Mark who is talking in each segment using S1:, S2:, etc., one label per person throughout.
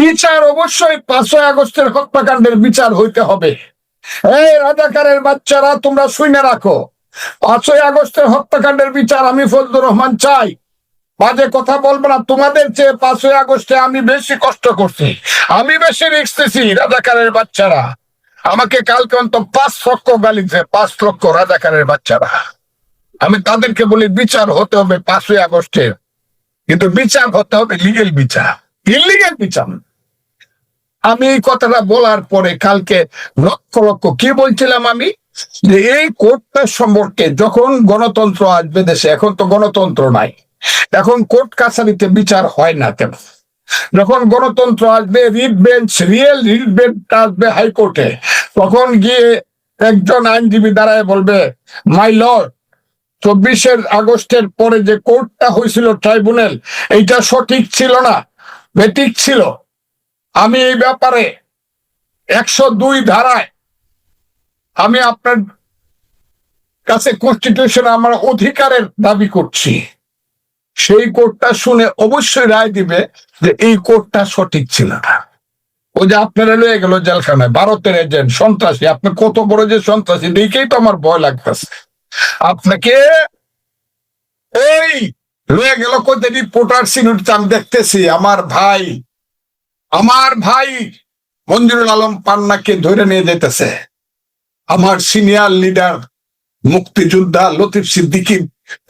S1: বিচার অবশ্যই পাঁচই আগস্টের হত্যাকাণ্ডের বিচার হইতে হবে। এই রাজাকারের বাচ্চারা, তোমরা শুনে রাখো। পাঁচই আগস্টের হত্যাকাণ্ডের বিচার আমি ফজলুর রহমান চাই। বাজে কথা বলব না, তোমাদের চেয়ে পাঁচই আগস্টে আমি বেশি কষ্ট করছি। আমি বেশি রিক্স নিছি রাজাকারের বাচ্চারা। আমাকে কালকে অন্ত পাঁচ লক্ষ গালিছে পাঁচ লক্ষ রাজাকারের বাচ্চারা। আমি তাদেরকে বলি, বিচার হতে হবে পাঁচই আগস্টের কিন্তু বিচার হতে হবে লিগেল বিচার। ইলিগেল বিচার। আমি এই কথাটা বলার পরে কালকে লক্ষ লক্ষ কি বলছিলাম আমি? যে এই কোর্টটা সম্পর্কে যখন গণতন্ত্র আসবে দেশে, এখন তো গণতন্ত্র নাই। এখন কোর্ট কাছারিতে বিচার হয় না কেন? যখন গণতন্ত্র আসবে, writ bench, real writ bench আসবে হাইকোর্টে। তখন গিয়ে একজন আইনজীবী দাঁড়ায় বলবে, মাই লর্ড, চব্বিশের আগস্টের পরে যে কোর্টটা হয়েছিল ট্রাইব্যুনাল, এইটা সঠিক ছিল না, বেঠিক ছিল। আমি এই ব্যাপারে একশো দুই ধারায় আমি আপনার কাছে কনস্টিটিউশন আমার অধিকারের দাবি করছি। সেই কোর্টটা শুনে অবশ্যই রায় দিবে যে এই কোর্টটা সঠিক ছিল না। ওই যে আপনারা লয়ে গেল জেলখানায়, ভারতের এজেন্ট সন্ত্রাসী, আপনি কত বড় যে সন্ত্রাসী, দেখেই তো আমার ভয় লাগতেছে। আপনাকে এই লয়ে গেল কোথায় রিপোর্টার সিনুট আমি দেখতেছি, আমার ভাই আমার ভাই মঞ্জুরুল আলম পান্নাকে ধরে নিয়ে যেতেছে আমার সিনিয়র লিডার মুক্তিযোদ্ধা লতিফ সিদ্দিকি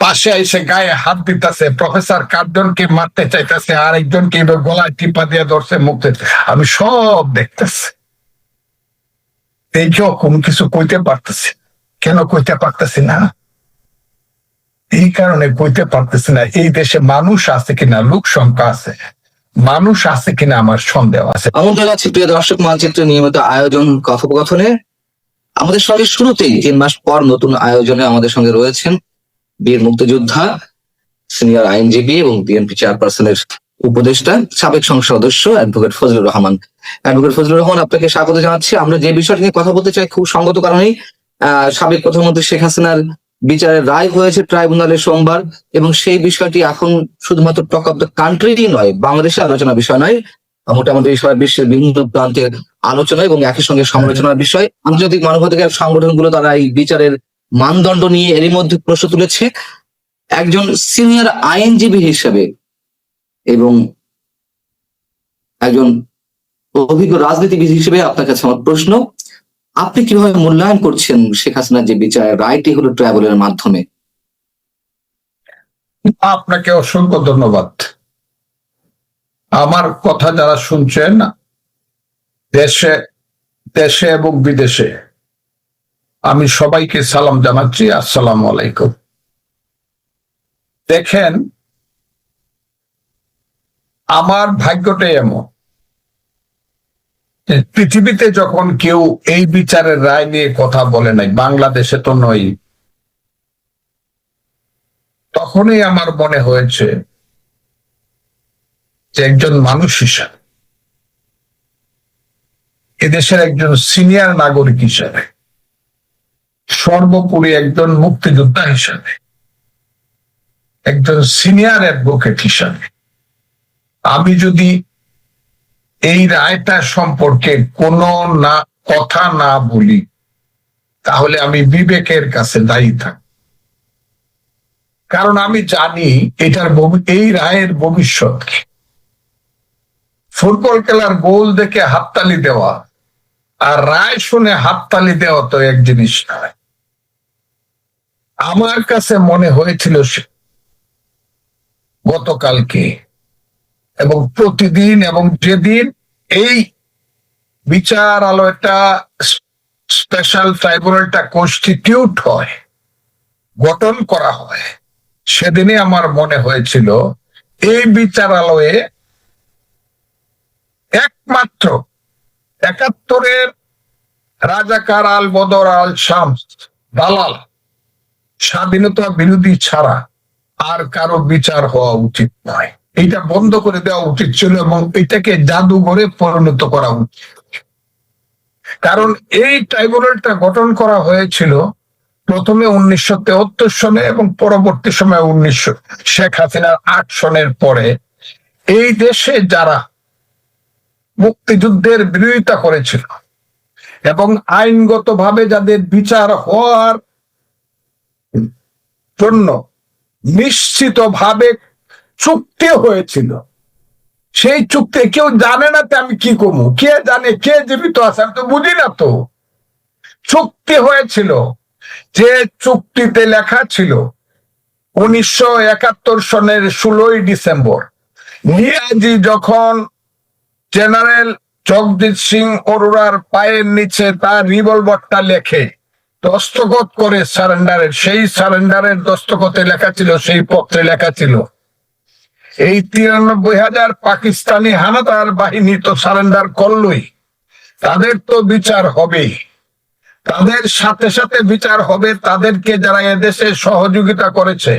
S1: পাশে এসে গায়ে হাত দিতেছে। প্রফেসর কার্জনকে মারতে চাইতেছে আর একজনকে এবার গলায় টিপা দিয়ে ধরছে মুক্তি আমি সব দেখতেছি। এই কোনো কিছু কইতে পারতেছি কেন কইতে পারতেছি না? এই কারণে কইতে পারতেছি না, এই দেশে মানুষ আছে কিনা, লোক সংখ্যা আছে। মানুষ আছে কিনা আমার সন্দেহ আছে।
S2: আমন্ত্রণ জানাচ্ছি প্রিয় দর্শক, মানচিত্র নিয়মিত আয়োজন, কথোপকথনে আমাদের সঙ্গে শুরুতেই তিন মাস পর নতুন আয়োজনে আমাদের সঙ্গে রয়েছেন বীর মুক্তিযোদ্ধা, সিনিয়র আইনজীবী এবং বিএনপি চেয়ারপারসনের উপদেষ্টা, সাবেক সংসদ সদস্য অ্যাডভোকেট ফজলুর রহমান। অ্যাডভোকেট ফজলুর রহমান, আপনাকে স্বাগত জানাচ্ছি। আমরা যে বিষয়টি নিয়ে কথা বলতে চাই, খুব সঙ্গত কারণেই সাবেক প্রধানমন্ত্রী শেখ হাসিনার বিচারের রায় হয়েছে ট্রাইব্যুনালে সোমবার এবং সেই বিষয়টি এখন শুধুমাত্র টক অফ দ্য কান্ট্রিরই নয়, বাংলাদেশের আলোচনা বিষয় নয়, মোটামুটি বিশ্বের বিভিন্ন প্রান্তের আলোচনা এবং একই সঙ্গে সমালোচনার বিষয়। আন্তর্জাতিক মানবাধিকার সংগঠনগুলো তারা এই বিচারের মানদণ্ড নিয়ে এরই মধ্যে প্রশ্ন তুলেছে। একজন সিনিয়র আইনজীবী হিসেবে এবং একজন অভিজ্ঞ রাজনীতিবিদ হিসেবে আপনার কাছে আমার প্রশ্ন আপনি কীভাবে মূল্যায়ন করছেন শেখ হাসিনার যে বিচারের রায়টি হলো ট্রাভেলের মাধ্যমে।
S1: আপনাকে অসংখ্য ধন্যবাদ। আমার কথা যারা শুনছেন, দেশে দেশে এবং বিদেশে, আমি সবাইকে সালাম জানাচ্ছি। আসসালামু আলাইকুম। দেখেন, আমার ভাগ্যটাই এমন। পৃথিবীতে যখন কেউ এই বিচারের রায় নিয়ে কথা বলে নাই, বাংলাদেশে তো নয় তখনই আমার মনে হয়েছে যে একজন মানুষ হিসাবে, এদেশের একজন সিনিয়র নাগরিক হিসাবে, সর্বোপরি একজন মুক্তিযোদ্ধা হিসাবে, একজন সিনিয়র অ্যাডভোকেট হিসাবে, আমি যদি এই রায়টা সম্পর্কে কোনো না কথা না বলি, তাহলে আমি বিবেকের কাছে দায়ী থাকব কারণ আমি জানি এটার এই রায়ের ভবিষ্যৎ। ফুটবল খেলার গোল দেখে হাততালি দেওয়া আর রায় শুনে হাততালি দেওয়া তো এক জিনিস নয় আমার কাছে মনে হয়েছিল গতকালকে এবং প্রতিদিন এবং যেদিন এই বিচার আলোয়টা স্পেশাল ট্রাইব্যুনালটা কনস্টিটিউট হয়, গঠন করা হয়, সেদিনই আমার মনে হয়েছিল এই বিচারালয়ে একমাত্র একাত্তরের রাজাকার আল বদর আল শামস, দালাল, স্বাধীনতা বিরোধী ছাড়া আর কারও বিচার হওয়া উচিত নয়। এটা বন্ধ করে দেওয়া উচিত ছিল এবং এটাকে জাদুঘরে পরিণত করা উচিত। কারণ এই ট্রাইব্যুনালটা গঠন করা হয়েছিল প্রথমে উনিশশো তেহত্তর সনে এবং পরবর্তী সময় উনিশশো শেখ হাসিনার আট সনের পরে। এই দেশে যারা মুক্তিযুদ্ধের বিরোধিতা করেছিল এবং আইনগতভাবে যাদের বিচার হওয়ার জন্য নিশ্চিতভাবে চুক্তি হয়েছিল। সেই চুক্তি কেউ জানে না তো আমি কি করব। কে জানে, কে জীবিত আছে আমি তো বুঝি না তো। চুক্তি হয়েছিল। যে চুক্তিতে লেখা ছিল, উনিশশো একাত্তর সনের ষোলোই ডিসেম্বর, নিয়াজি যখন জেনারেল জগজিৎ সিং অরোরার পায়ের নিচে তার রিভলভারটা লেখে, দস্তখত করে সারেন্ডারের, সেই সারেন্ডারের দস্তখতে লেখা ছিল, সেই পত্রে লেখা ছিল এই তিরানব্বই হাজার পাকিস্তানি হানাদার বাহিনী তো সারেন্ডার করলই। তাদের তো বিচার হবেই। তাদের সাথে সাথে বিচার হবে তাদেরকে যারা এদেশে সহযোগিতা করেছে।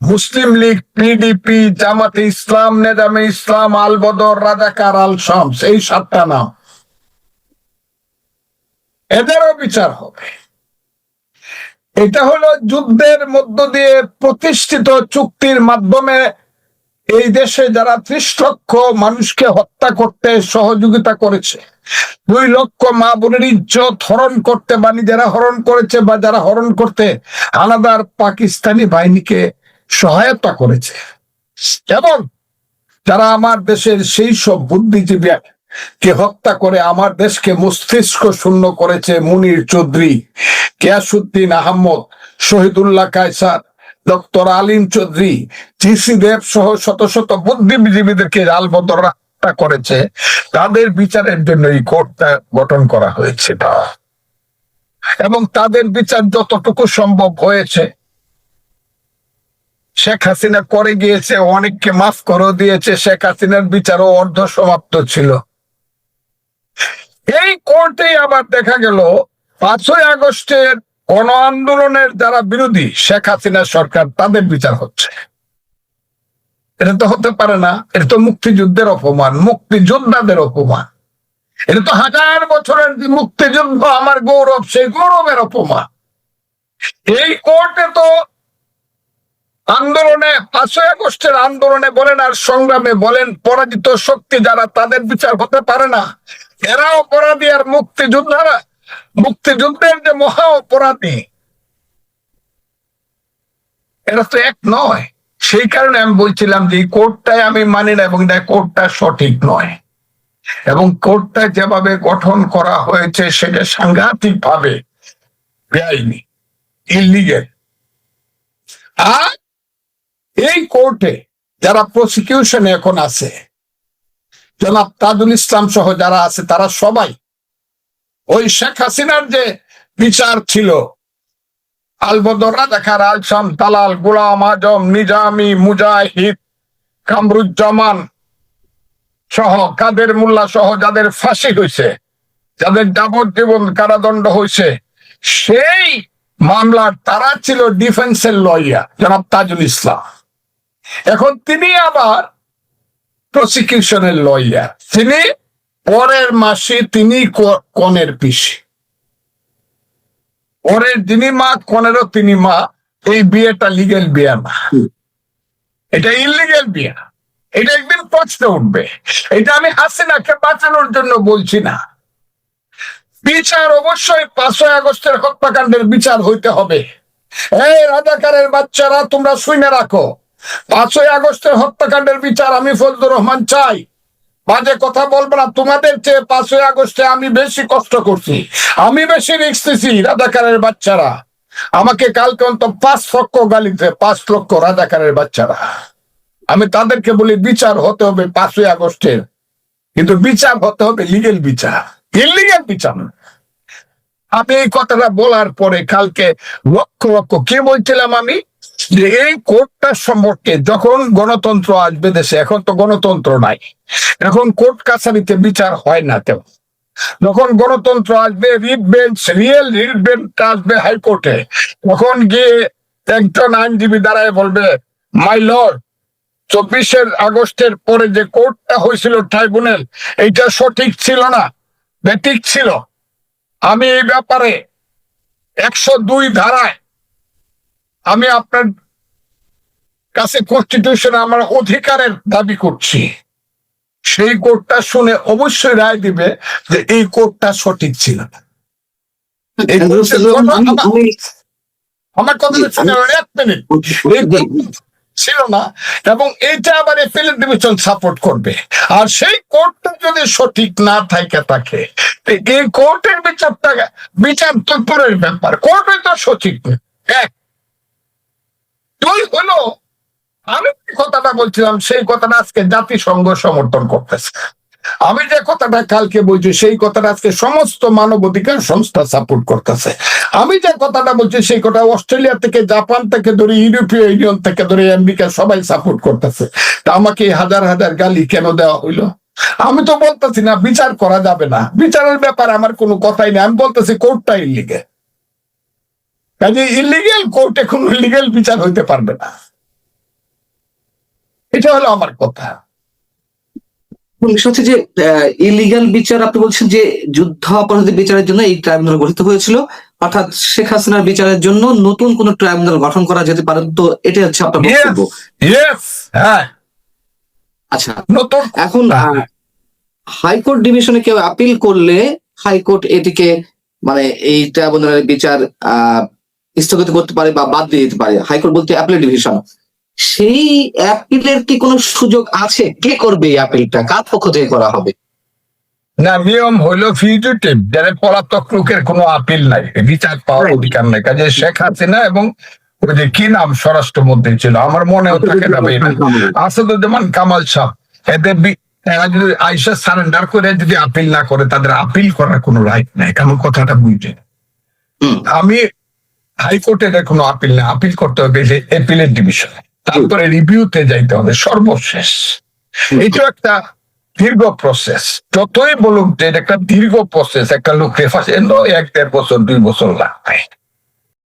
S1: মুসলিম লীগ পিডিপি জামাতে ইসলাম, নেজামে ইসলাম আল বদর রাজাকার আল শামস এই সাতটা নাম। এদেরও বিচার হবে। এটা হলো যুদ্ধের মধ্য দিয়ে প্রতিষ্ঠিত চুক্তির মাধ্যমে এই দেশে যারা ত্রিশ লক্ষ মানুষকে হত্যা করতে সহযোগিতা করেছে, দুই লক্ষ মা বোনের ইজ্জত হরণ করতে বা নিজেরা হরণ করেছে বা যারা হরণ করতে আলাদার পাকিস্তানি বাহিনীকে সহায়তা করেছে। এবং যারা আমার দেশের সেই সব বুদ্ধিজীবী কে হত্যা করে আমার দেশকে মস্তিষ্ক শূন্য করেছে মুনির চৌধুরী। গিয়াসুদ্দিন আহমদ, শহীদুল্লাহ কায়সার, ডক্টর আলিম চৌধুরী জিসি দেব সহ শত শত বুদ্ধিজীবীদেরকে আলবদর হত্যা করেছে। তাদের বিচারের জন্য এই কোর্টটা গঠন করা হয়েছে। এবং তাদের বিচার যতটুকু সম্ভব হয়েছে। শেখ হাসিনা করে গিয়েছে, অনেককে মাফ করে দিয়েছে। শেখ হাসিনার বিচারও অর্ধ সমাপ্ত ছিল। এই কোর্টে আবার দেখা গেল পাঁচই আগস্টের গণ আন্দোলনের যারা বিরোধী, শেখ হাসিনা সরকার, তাদের বিচার হচ্ছে। এটা তো হতে পারে না। এটা তো মুক্তিযুদ্ধের অপমান, মুক্তিযোদ্ধাদের অপমান। এটা তো হাজার বছরের যে মুক্তিযুদ্ধ, আমার গৌরব, সেই গৌরবের অপমান। এই কোর্টে তো আন্দোলনে, পাঁচই আগস্টের আন্দোলনে বলেন আর সংগ্রামে বলেন, পরাজিত শক্তি যারা, তাদের বিচার হতে পারে না। এরা অপরাধী আর মুক্তিযোদ্ধারা। মুক্তিযুদ্ধের যে মহা অপরাধী এরা তো এক নয়। সেই কারণে আমি বলছিলাম যে কোর্টটাই আমি মানি না এবং কোর্টটা সঠিক নয়। এবং কোর্টটা যেভাবে গঠন করা হয়েছে, সেটা সাংঘাতিক ভাবে ইলিগেল আর এই কোর্টে যারা প্রসিকিউশনে এখন আছে জনাব তাজুল ইসলাম সহ যারা আছে, তারা সবাই ওই শেখ হাসিনার যে বিচার ছিল, আলবদর, রাজাকার, আলসাম তালাল গোলাম, আজম, নিজামি, মুজাহিদ, কামরুজ্জামান সহ, কাদের মোল্লা সহ যাদের ফাঁসি হয়েছে, যাদের যাবজ্জীবন কারাদণ্ড হয়েছে, সেই মামলার তারা ছিল ডিফেন্সের লয়ার জনাব তাজুল ইসলাম। এখন তিনি আবার প্রসিকিউশনের লয়ার তিনি পরের মাসে তিনি কনের পিসি। পরের যিনি মা কনেরও তিনি মা। এই বিয়েটা লিগেল বিয়ে না। এটা ইলিগেল বিয়ে। এটা একদিন প্রশ্ন উঠবে। এটা আমি হাসিনাকে বাঁচানোর জন্য বলছি না। বিচার অবশ্যই পাঁচই আগস্টের হত্যাকাণ্ডের বিচার হইতে হবে। এই রাজাকারের বাচ্চারা তোমরা শুনে রাখো। পাঁচই আগস্টের হত্যাকাণ্ডের বিচার আমি ফজলুর রহমান চাই। বাজে কথা বলব না, তোমাদের চেয়ে পাঁচই আগস্টে আমি বেশি কষ্ট করছি। আমি বেশি রিক্স নিছি রাজাকারের বাচ্চারা। আমাকে কালকে অন্তত পাঁচ লক্ষ গালি গালিতে পাঁচ লক্ষ রাজাকারের বাচ্চারা। আমি তাদেরকে বলি, বিচার হতে হবে পাঁচই আগস্টের। কিন্তু বিচার হতে হবে লিগেল বিচার। ইলিগেল বিচার। আমি এই কথাটা বলার পরে কালকে লক্ষ লক্ষ কি বলছিলাম আমি? যে এই কোর্টটা সম্পর্কে যখন গণতন্ত্র আসবে দেশে, এখন তো গণতন্ত্র নাই। এখন কোর্ট কাছারিতে বিচার হয় না তেমন। যখন গণতন্ত্র আসবে, writ bench, real writ bench আসবে হাইকোর্টে। তখন গিয়ে একজন আইনজীবী দাঁড়ায় বলবে, মাই লর্ড, চব্বিশের আগস্টের পরে যে কোর্টটা হয়েছিল ট্রাইব্যুনাল, এইটা সঠিক ছিল না বেঠিক ছিল। আমি এই ব্যাপারে একশো দুই ধারায় আমি আপনার কাছে কনস্টিটিউশন আমার অধিকারের দাবি করছি। সেই কোর্টটা শুনে অবশ্যই রায় দিবে যে এই কোর্টটা সঠিক ছিল না। আমার কথা শুনে এক মিনিট। ছিল না, এবং এটা আবার এপিল ডিভিশন সাপোর্ট করবে আর সেই কোর্টটা যদি সঠিক না থাকে থাকে এই কোর্টের বিচারটা বিচার তো ব্যাপার কোর্টে তো সঠিক। এক, দুই হলো, আমি কথাটা বলছিলাম, সেই কথাটা আজকে জাতিসংঘ সমর্থন করতেছে আমি যে কথাটা কালকে বলছি, সেই কথাটা আজকে সমস্ত মানবাধিকার সংস্থা সাপোর্ট করতেছে। আমি যে কথাটা বলছি, সেই কথা অস্ট্রেলিয়া থেকে, জাপান থেকে ধরে, ইউরোপীয় ইউনিয়ন থেকে ধরে, আমেরিকা সবাই সাপোর্ট করতেছে। তা আমাকে হাজার হাজার গালি কেন দেওয়া হইল? আমি তো বলতেছি না, বিচার করা যাবে না। বিচারের ব্যাপারে আমার কোনো কথাই নেই। আমি বলতেছি কোর্টটা ইলিগেল কাজে ইলিগেল কোর্টে কোনো লিগেল বিচার হইতে পারবে না। এটা হলো আমার কথা।
S2: বিষয় হচ্ছে যে ইলিগাল বিচার আপনি বলছেন যে যুদ্ধ অপরাধী বিচারের জন্য এই ট্রাইব্যুনাল গঠিত হয়েছিল। অর্থাৎ শেখ হাসিনার বিচারের জন্য নতুন কোন ট্রাইব্যুনাল গঠন করা যেতে পারে তো এটাই হচ্ছে আপনার বক্তব্য।
S1: হ্যাঁ।
S2: আচ্ছা এখন হাইকোর্ট ডিভিশনে কেউ আপিল করলে হাইকোর্ট এটিকে মানে এই ট্রাইব্যুনালের বিচার আহ, স্থগিত করতে পারে বা বাদ দিয়ে দিতে পারে। হাইকোর্ট বলতে অ্যাপিল ডিভিশন সেই অ্যাপিলের কি কোনো সুযোগ আছে? কে করবে এই অ্যাপিলটা কার পক্ষ থেকে করা হবে?
S1: না নিয়ম হইল ফিউজিটিভ যারা পলাতক লোকের কোনো আপিল নাই বিচার পাওয়ার অধিকার নাই। কাজে শেখ হাসিনা এবং ওই যে কি নাম স্বরাষ্ট্রমন্ত্রী ছিল? আমার মনেও থাকে না আসাদুজ্জামান কামাল শাহ। এদের এরা যদি আইসা সারেন্ডার করে যদি আপিল না করে তাদের আপিল করার কোনো রাইট নাই। কেমন কথাটা
S2: হুম।
S1: আমি হাইকোর্টের কোনো আপিল না আপিল করতে হবে এপিলের ডিভিশনে তারপরে রিভিউতে যাইতে হবে সর্বশেষ। এটা একটা দীর্ঘ প্রসেস যতই বলুক যে এটা একটা দীর্ঘ প্রসেস একটা লোক রেফার এক দেড় বছর দুই বছর লাগবে।